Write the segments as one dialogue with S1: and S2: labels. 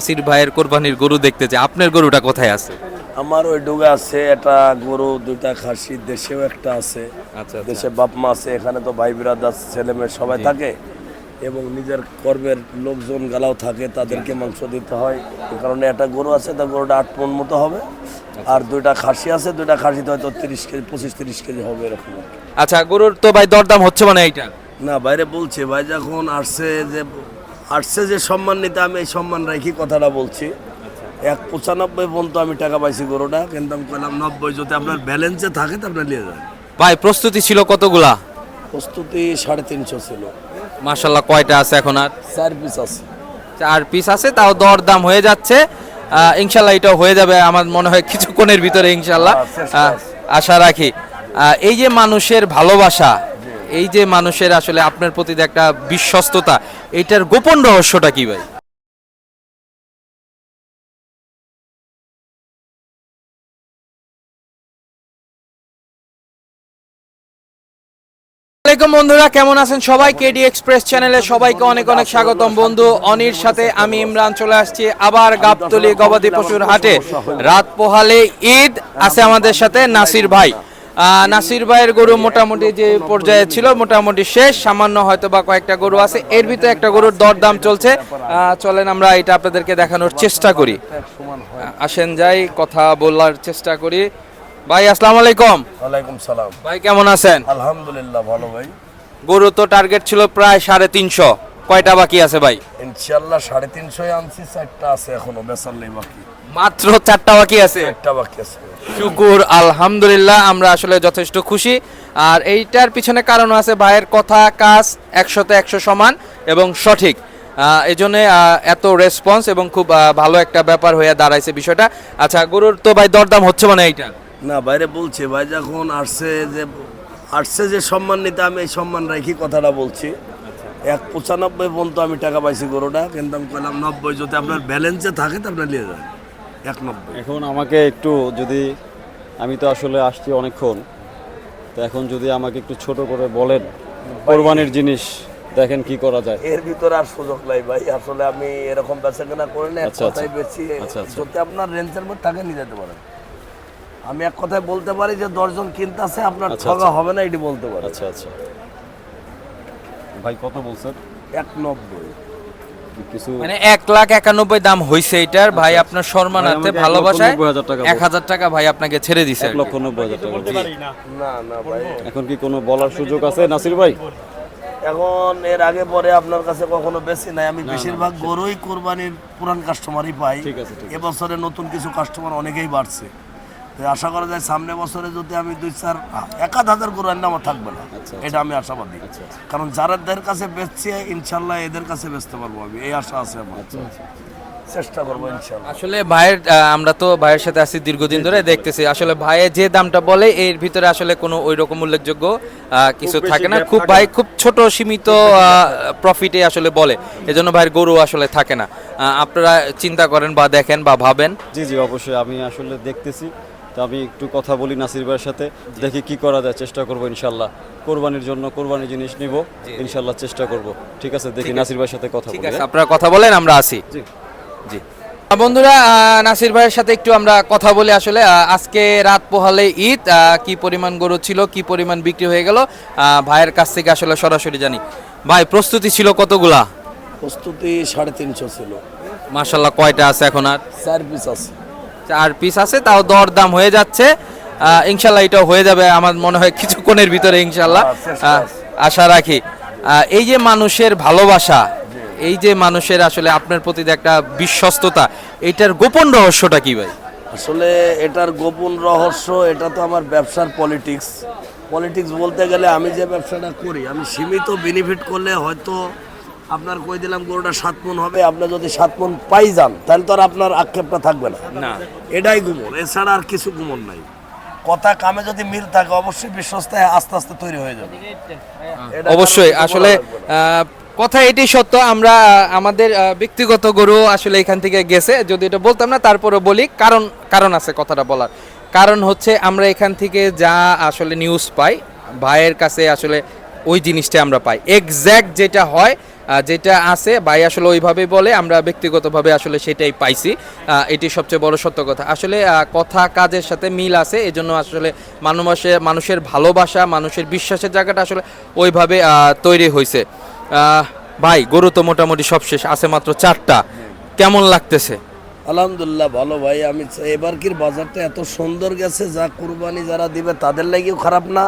S1: নাসির ভাইয়ের কোরবানির গরু দেখতে চাই। আপনার গরুটা কোথায় আছে?
S2: আমার ওই ডুগে আছে একটা গরু দুইটা খাসি দেশেও একটা আছে।
S1: আচ্ছা
S2: দেশে বাপ মা আছে এখানে তো ভাই বিরাদার ছেলে মেয়ে সবাই থাকে। এবং নিজের কর্মের লোকজন গালাও থাকে তাদেরকে মাংস দিতে হয়। এ কারণে একটা গরু আছে তা গরুটা আট মন মতো হবে। আর দুইটা খাসি আছে দুইটা খাসিতে হয়তো তিরিশ কেজি পঁচিশ তিরিশ কেজি হবে এরকম
S1: আচ্ছা গরুর তো ভাই দরদাম হচ্ছে মানে এইটা?
S2: না বাইরে বলছে ভাই যখন আসছে যে আসছে যে সম্মান নিতে আমি এই সম্মান রেখে কথাটা বলছি। এক পঁচানব্বই পর্যন্ত আমি টাকা পাইছি গরুটা কিন্তু আমি কইলাম নব্বই যদি আপনার ব্যালেন্সে থাকে তো আপনার নিয়ে যান
S1: ভাই প্রস্তুতি ছিল কতগুলা?
S2: প্রস্তুতি সাড়ে তিনশো ছিল।
S1: মাশাল্লাহ কয়টা আছে এখন আর?
S2: চার পিস আছে।
S1: চার পিস আছে তাও দরদাম হয়ে যাচ্ছে। ইনশাল্লাহ এটাও হয়ে যাবে আমার মনে হয় কিছুক্ষণের ভিতরে ইনশাল্লাহ
S2: হ্যাঁ,
S1: আশা রাখি। এই যে মানুষের ভালোবাসা এই যে মানুষের আসলে আপনার প্রতি একটা বিশ্বস্ততা, এটার গোপন রহস্যটা কি ভাই? বন্ধুরা, কেমন আছেন সবাই? কেডি এক্সপ্রেস চ্যানেলে সবাইকে অনেক অনেক স্বাগতম বন্ধু। অনির সাথে আমি ইমরান চলে আসছি আবার গাবতলি গবাদি পশুর হাটে। রাত পোহালে ঈদ আছে আমাদের সাথে নাসির ভাই। নাসির ভাইয়ের গরু মোটামুটি যে পর্যায়ে ছিল মোটামুটি শেষ। সামান্য হয়তো বা কয়েকটা গরু আছে। এর ভিতরে একটা গরুর দরদাম চলছে। চলেন আমরা এটা আপনাদেরকে দেখানোর চেষ্টা করি। আসেন যাই কথা বলার চেষ্টা করি। ভাই আসসালামু আলাইকুম।
S2: ওয়ালাইকুম সালাম।
S1: ভাই কেমন আছেন?
S2: আলহামদুলিল্লাহ ভালো ভাই।
S1: গরু তো টার্গেট ছিল প্রায় সাড়ে তিনশো। কয়টা বাকি আছে ভাই?
S2: ইনশাল্লাহ সাড়ে তিনশোই আনছি চারটা আছে এখনও বেসার নেই বাকি।
S1: মাত্র চারটা বাকি আছে?
S2: একটা বাকি আছে।
S1: শুকুর, আলহামদুলিল্লাহ, আমরা আসলে যথেষ্ট খুশি। আর এইটার পিছনে কারণ আছে ভাইয়ের কথা, কাজ একশোতে একশো সমান এবং সঠিক। এই জন্য এত রেসপন্স এবং খুব ভালো একটা ব্যাপার হয়ে দাঁড়াইছে বিষয়টা। আচ্ছা গরুর তো ভাই দরদাম হচ্ছে মানে এইটা?
S2: না, বাইরে বলছে, ভাই যখন আসছে যে আসছে যে সম্মান নিতে, আমি এই সম্মান রেখে কথাটা বলছি। এক পঁচানব্বই পর্যন্ত আমি টাকা পাইছি গরুটা, কিন্তু আমি কইলাম নব্বই, যদি আপনার ব্যালেন্সে থাকে, তো আপনার নিয়ে যান। এক নব্বই
S3: এখন আমাকে একটু যদি আমি তো আসলে আসছি অনেকক্ষণ তো এখন যদি আমাকে একটু ছোট করে বলেন কোরবানির জিনিস দেখেন কি করা যায়।
S2: এর ভিতরে আর সুযোগ নাই ভাই আসলে আমি এরকম বেচা কেনা করি না এক
S3: আচ্ছা,
S2: কথাই
S3: আচ্ছা।
S2: বেশি
S3: আচ্ছা।
S2: যদি আপনার রেঞ্জের মধ্যে থাকে নিয়ে যেতে পারেন। আমি এক কথায় বলতে পারি যে দশজন কিনতেছে আপনার
S3: আচ্ছা,
S2: ঠগা। হবে না এটি বলতে পারি
S3: আচ্ছা আচ্ছা। ভাই কত বলছেন?
S2: এক নব্বই
S3: কিছু
S1: মানে এক লাখ একানব্বই দাম হয়েছে এটার। ভাই আপনার সম্মানার্থে
S3: ভাই, আমাকে এক লক্ষ
S1: ভালোবাসায় এক হাজার টাকা ভাই আপনাকে ছেড়ে দিছে
S3: এক লক্ষ নব্বই হাজার টাকা
S2: না। না ভাই
S3: এখন কি কোনো বলার সুযোগ আছে? নাসির ভাই।
S2: এখন এর আগে পরে আপনার কাছে কখনো বেশি নাই। আমি বেশিরভাগ গরুই কোরবানির পুরান কাস্টমারই পাই।
S3: ঠিক আছে,
S2: এবছরে নতুন কিছু কাস্টমার অনেকেই বাড়ছে। আশা করা যায় সামনে বছরে যদি আমি দুই চার এক হাজার গরু আনলে আমার থাকবে না।
S3: আচ্ছা,
S2: এটা আমি আশাবাদী। কারণ যারাদের কাছে বেচছি ইনশাল্লাহ এদের কাছে বেচতে পারব আমি। এই আশা আছে আমার।
S3: আচ্ছা,
S2: চেষ্টা করব
S1: আসলে ভাইয়ের আমরা তো ভাইয়ের সাথে আছি দীর্ঘদিন ধরে দেখতেছি। আসলে ভাইয়ের যে দামটা বলে এর ভিতরে আসলে কোনো ওই রকম উল্লেখযোগ্য আহ, কিছু থাকে না। খুব ভাই খুব ছোট সীমিত প্রফিটে আসলে বলে। এজন্য ভাইয়ের গরু আসলে থাকে না। আহ, আপনারা চিন্তা করেন বা দেখেন বা ভাবেন।
S3: জি জি অবশ্যই। আমি আসলে দেখতেছি। তো আমি একটু কথা বলি নাসির ভাইয়ের সাথে দেখি কি করা যায় চেষ্টা করব ইনশাল্লাহ। কোরবানির জন্য কোরবানির জিনিস নিব ইনশাল্লাহ চেষ্টা করব। ঠিক আছে দেখি নাসির ভাইয়ের সাথে কথা বলি হ্যাঁ?
S1: আপনারা কথা বলেন আমরা আছি
S3: জি।
S1: জি। বন্ধুরা নাসির ভাইয়ের সাথে একটু আমরা কথা বলি আসলে। আজকে রাত পোহালে ঈদ আহ, কি পরিমাণ গরু ছিল কি পরিমাণ বিক্রি হয়ে গেল ভাইয়ের কাছ থেকে আসলে সরাসরি জানি। ভাই প্রস্তুতি ছিল কতগুলা?
S2: প্রস্তুতি সাড়ে তিনশো ছিল।
S1: মাশাল্লাহ কয়টা আছে এখন আর?
S2: চার পিস আছে।
S1: চার পিস আছে তাও দর দাম হয়ে যাচ্ছে। ইনশাল্লাহ এটাও হয়ে যাবে আমার মনে হয় কিছুক্ষণের ভিতরে ইনশাল্লাহ।
S2: হ্যাঁ,
S1: আশা রাখি। এই যে মানুষের ভালোবাসা এই যে মানুষের আসলে আপনার প্রতি একটা বিশ্বস্ততা এটার গোপন রহস্যটা কি ভাই?
S2: আসলে এটার গোপন রহস্য এটা তো আমার ব্যবসার পলিটিক্স পলিটিক্স বলতে গেলে আমি যে ব্যবসাটা করি আমি সীমিত বেনিফিট করলে হয়তো আপনার কই দিলাম গরুটা সাত মন হবে? আপনি যদি সাত মন পাই যান তাহলে তো আর আপনার আক্ষেপটা থাকবে না।
S1: না।
S2: এটাই গুমন। এছাড়া আর কিছু গুমন নাই। কথা কামে যদি মিল থাকে অবশ্যই বিশ্বস্ত আস্তে আস্তে তৈরি হয়ে যাবে।
S1: অবশ্যই আসলে কথা এটি সত্য আমরা আমাদের ব্যক্তিগত গরু আসলে এখান থেকে গেছে। যদি এটা বলতাম না তারপরে বলি কারণ কারণ আছে কথাটা বলার। কারণ হচ্ছে আমরা এখান থেকে যা আসলে নিউজ পাই ভাইয়ের কাছে আসলে ওই জিনিসটা আমরা পাই। এক্স্যাক্ট যেটা হয় যেটা আছে, ভাই আসলে ওইভাবে বলে, আমরা ব্যক্তিগতভাবে আসলে সেটাই পাইছি। এটি সবচেয়ে বড় সত্য কথা। আসলে কথা, কাজের সাথে মিল আছে, এজন্য আসলে মানুষের মানুষের ভালোবাসা, মানুষের বিশ্বাসের জায়গাটা আসলে ওইভাবে তৈরি হয়েছে ভাই, গরু তো মোটামুটি সব শেষ আছে মাত্র চারটা। কেমন লাগতেছে?
S2: আলহামদুলিল্লাহ, ভালো ভাই। আমি চাই এবারকির বাজারটা এত সুন্দর গেছে, যা কুরবানি যারা দিবে তাদের লাগেও খারাপ না।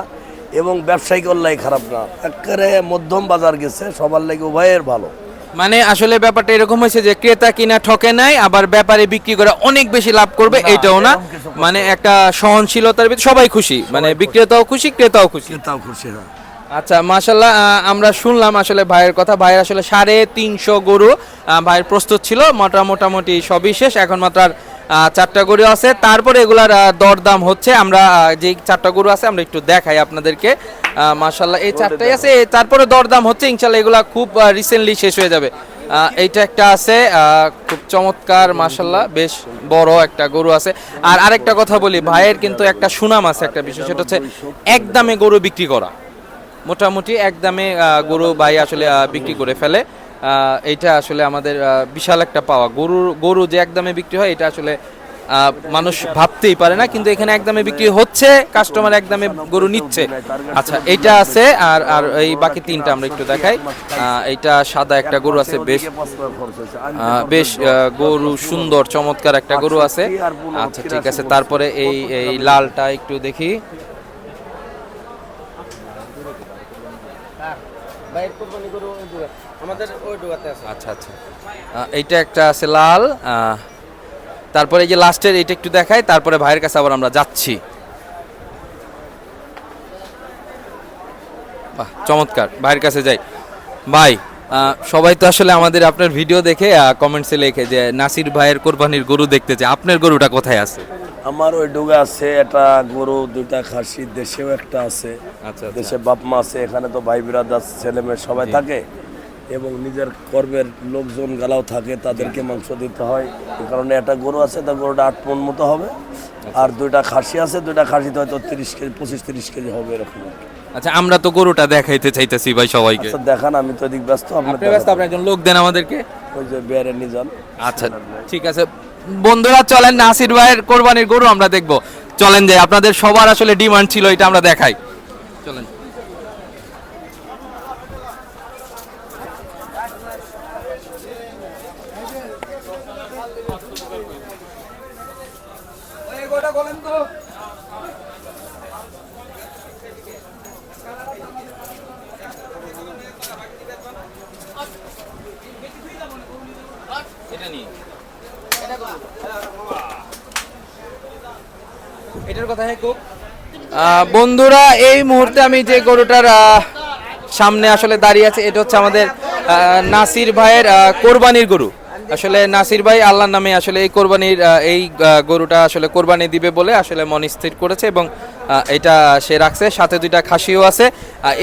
S2: এবং ব্যবসায়িকর লাগে খারাপ না। একেবারে মধ্যম বাজার গেছে সবার লাগে উভয়ের ভালো।
S1: মানে আসলে ব্যাপারটা এরকম হয়েছে যে ক্রেতা কিনা ঠকে নাই আবার ব্যাপারে বিক্রি করে অনেক বেশি লাভ করবে
S2: না,
S1: এইটাও না। মানে একটা সহনশীলতার ভিতরে সবাই খুশি মানে বিক্রেতাও খুশি ক্রেতাও খুশি।
S2: ক্রেতাও খুশি হয়।
S1: আচ্ছা মাশাল্লাহ আমরা শুনলাম আসলে ভাইয়ের কথা। ভাইয়ের আসলে সাড়ে তিনশো গরু ভাইয়ের প্রস্তুত ছিল মোটা মোটামুটি সবই শেষ এখন মাত্র আর চারটা গরু আছে। তারপরে এগুলার দরদাম হচ্ছে। আমরা যে চারটা গরু আছে আমরা একটু দেখাই আপনাদেরকে। মাশাল্লাহ এই চারটাই আছে। তারপরে দরদাম হচ্ছে ইনশাল্লাহ এগুলা খুব রিসেন্টলি শেষ হয়ে যাবে। এইটা একটা আছে আহ, খুব চমৎকার মাশাল্লাহ বেশ বড় একটা গরু আছে। আর আরেকটা কথা বলি ভাইয়ের কিন্তু একটা সুনাম আছে একটা বিষয় সেটা হচ্ছে একদমে গরু বিক্রি করা। মোটামুটি একদমে গরু ভাই আসলে আহ, বিক্রি করে ফেলে। এইটা আসলে আমাদের বিশাল একটা পাওয়া। গরুর গরু যে একদমে বিক্রি হয়, এটা আসলে মানুষ ভাবতেই পারে না, কিন্তু এখানে একদমে বিক্রি হচ্ছে কাস্টমার একদমে গরু নিচ্ছে। আচ্ছা এইটা আছে, আর আর এই বাকি তিনটা আমরা একটু দেখাই। এইটা সাদা একটা গরু আছে, বেশ বেশ গরু সুন্দর, চমৎকার একটা গরু আছে। আচ্ছা ঠিক আছে, তারপরে এই এই লালটা একটু দেখি। আচ্ছা আচ্ছা। এইটা একটা আছে লাল তারপরে এই যে লাস্টের এইটা একটু দেখাই তারপরে ভাইয়ের কাছে আবার আমরা যাচ্ছি। বাহ চমৎকার ভাইয়ের কাছে যাই। ভাই সবাই তো আসলে আমাদের আপনার ভিডিও দেখে কমেন্টসে লেখে যে নাসির ভাইয়ের কোরবানির গরু দেখতে চায়। আপনার গরুটা কোথায় আছে?
S2: আমার ওই ডুগা আছে একটা গরু দুইটা খাসি দেশেও একটা আছে।
S1: আচ্ছা
S2: দেশে বাপ মা আছে এখানে তো ভাই বিরাদার ছেলে মেয়ে সবাই থাকে। এবং নিজের কর্মের লোকজন গালাও থাকে তাদেরকে মাংস দিতে হয়। এই কারণে একটা গরু আছে তা গরুটা আট মন মতো হবে। আর দুইটা খাসি আছে দুইটা খাসিতে হয়তো তিরিশ কেজি পঁচিশ তিরিশ কেজি হবে এরকম
S1: আচ্ছা আমরা তো গরুটা দেখাইতে চাইতেছি ভাই সবাইকে।
S2: আচ্ছা দেখান আমি তো এদিক ব্যস্ত আপনি
S1: আপনি ব্যস্ত আপনি একজন লোক দেন আমাদেরকে।
S2: ওই যে বেয়ারে নিয়ে যান
S1: আচ্ছা ঠিক আছে। বন্ধুরা চলেন নাসির ভাইয়ের কোরবানির গরু আমরা দেখব। চলেন যাই আপনাদের সবার আসলে ডিমান্ড ছিল এটা আমরা দেখাই। চলেন এটার কথা বন্ধুরা এই মুহূর্তে আমি যে গরুটার সামনে আসলে দাঁড়িয়ে আছে এটা হচ্ছে আমাদের নাসির ভাইয়ের কোরবানির গরু। আসলে নাসির ভাই আল্লাহর নামে আসলে এই কোরবানির এই গরুটা আসলে কোরবানি দিবে বলে আসলে মন স্থির করেছে এবং এটা সে রাখছে। সাথে দুইটা খাসিও আছে।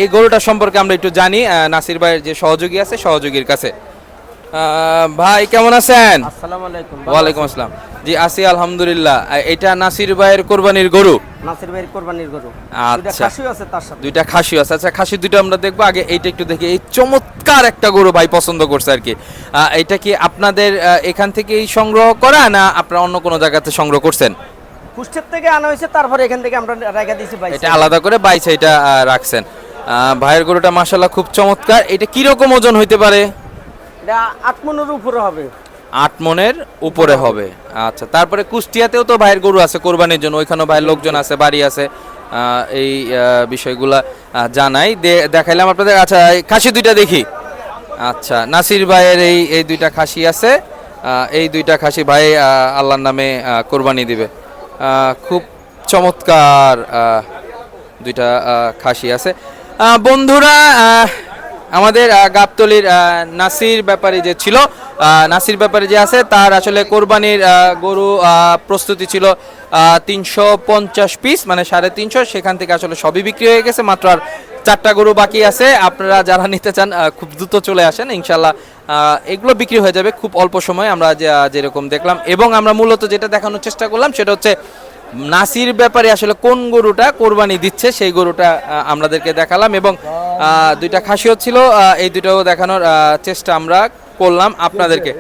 S1: এই গরুটা সম্পর্কে আমরা একটু জানি নাসির ভাইয়ের যে সহযোগী আছে সহযোগীর কাছে। আহ, ভাই কেমন আছেন?
S4: আসসালামু আলাইকুম।
S1: ওয়ালাইকুম আসসালাম। জি আছি আলহামদুলিল্লাহ। এটা নাসির ভাইয়ের কোরবানির গরু?
S4: নাসির ভাইয়ের কোরবানির গরু।
S1: আচ্ছা।
S4: খাসিও আছে তার সাথে।
S1: দুইটা খাসি আছে। আচ্ছা খাসি দুইটা আমরা দেখব। আগে এইটা একটু দেখি। এই চমৎকার একটা গরু ভাই পছন্দ করছে আর কি। এটা কি আপনাদের এখান থেকেই সংগ্রহ করা না আপনারা অন্য কোনো জায়গাতে সংগ্রহ করছেন?
S4: কুষ্টের থেকে আনা হয়েছে তারপরে এখান থেকে আমরা রেখে দিয়েছি ভাই
S1: এটা আলাদা করে বাইছে এটা রাখছেন। ভাইয়ের গরুটা মাসাল্লাহ খুব চমৎকার। এটা কীরকম ওজন হইতে পারে?
S4: এটা আট মনের উপরে হবে।
S1: আট মনের উপরে হবে। আচ্ছা তারপরে কুষ্টিয়াতেও তো ভাইয়ের গরু আছে কোরবানির জন্য ওইখানেও ভাইয়ের লোকজন আছে বাড়ি আছে। এই বিষয়গুলা জানাই। দেখাইলাম আপনাদের। আচ্ছা খাসি দুইটা দেখি। আচ্ছা নাসির ভাইয়ের এই এই দুইটা খাসি আছে। এই দুইটা খাসি ভাই আল্লাহর নামে কোরবানি দিবে। খুব চমৎকার দুইটা খাসি আছে। বন্ধুরা আমাদের গাবতলির নাসির ব্যাপারে যে ছিল নাসির ব্যাপারে যে আছে, তার আসলে কোরবানির গরু প্রস্তুতি ছিল তিনশো পঞ্চাশ পিস মানে সাড়ে তিনশো, সেখান থেকে আসলে সবই বিক্রি হয়ে গেছে, মাত্র আর চারটা গরু বাকি আছে। আপনারা যারা নিতে চান খুব দ্রুত চলে আসেন, ইনশাল্লাহ এগুলো বিক্রি হয়ে যাবে খুব অল্প সময়, আমরা যেরকম দেখলাম। এবং আমরা মূলত যেটা দেখানোর চেষ্টা করলাম, সেটা হচ্ছে নাসির ব্যাপারে আসলে কোন গরুটা কোরবানি দিচ্ছে, সেই গরুটা আমাদেরকে দেখালাম এবং দুইটা খাসিও ছিল এই দুটাও দেখানোর চেষ্টা আমরা করলাম আপনাদেরকে।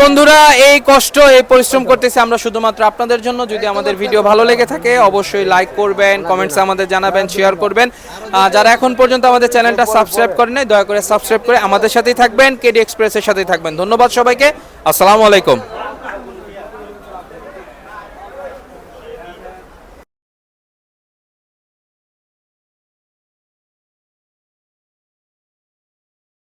S1: বন্ধুরা, এই কষ্ট, এই পরিশ্রম করতেছি আমরা শুধুমাত্র আপনাদের জন্য। যদি আমাদের ভিডিও ভালো লেগে থাকে, অবশ্যই লাইক করবেন কমেন্টস আমাদের জানাবেন শেয়ার করবেন। যারা এখন পর্যন্ত আমাদের চ্যানেলটা সাবস্ক্রাইব করেন নাই, দয়া করে সাবস্ক্রাইব করে আমাদের সাথেই থাকবেন কেডি এক্সপ্রেসের সাথেই থাকবেন। ধন্যবাদ সবাইকে। আসসালামু আলাইকুম।